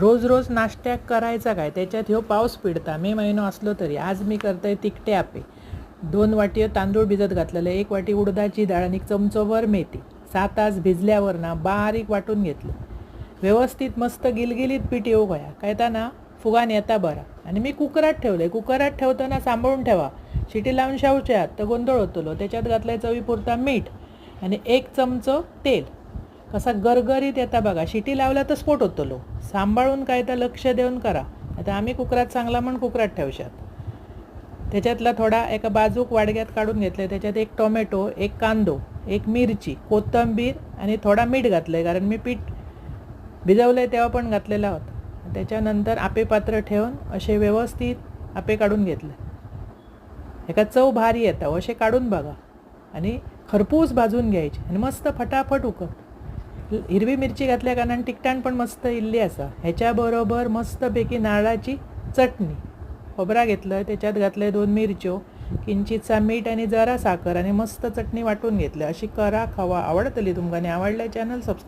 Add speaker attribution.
Speaker 1: रोज रोज नाश्त्याक करायचा काय? त्याच्यात ह्यो पाऊस पिडता. मे महिनो असलो तरी. आज मी करतोय तिकटे आपे. दोन वाटी तांदूळ भिजत घातलेले. एक वाटी उडदाची डाळ आणि चमचोभर मेथी. सात तास भिजल्यावर ना बारीक वाटून घेतलं. व्यवस्थित मस्त गिलगिलीत पीठ येऊ गया. काय ना फुगान येता बरा. आणि मी कुकरात ठेवले कुकरात ठेवताना सांभाळून ठेवा. शिटी लावून शावच्यात तर गोंधळ होतलो त्याच्यात घातलाय चवीपुरता मीठ आणि एक चमचो तेल. कसा गरगरीत येता बघा. शिटी लावला तर स्फोट होतलो सांभाळून काय तर लक्ष देऊन करा. आता आम्ही कुकरात चांगला म्हणून कुकरात ठेवशात. त्याच्यातला थोडा एका बाजूक वाडग्यात काढून घेतले त्याच्यात एक टोमॅटो एक कांदो एक मिरची कोथिंबीर आणि थोडा मीठ घातलं कारण मी पीठ भिजवलं आहे तेव्हा पण घातलेला होता. त्याच्यानंतर आपे पात्र ठेवून असे व्यवस्थित आपे काढून घेतले. एका चव भारी येतं. असे काढून बघा. आणि खरपूस भाजून घ्यायचे. आणि मस्त फटाफट उकत हिरवी मिरची घातल्या कारणान तिखटाण पण मस्त इल्ली असा. ह्याच्याबरोबर मस्तपैकी नारळाची चटणी. खोबरा घेतलं त्याच्यात घातले दोन मिरच्यो किंचितसा मीठ आणि जरा साखर आणि मस्त चटणी वाटून घेतलं अशी करा खावा आवडतली तुमकां आणि आवडल्या चॅनल सबस्क्राईब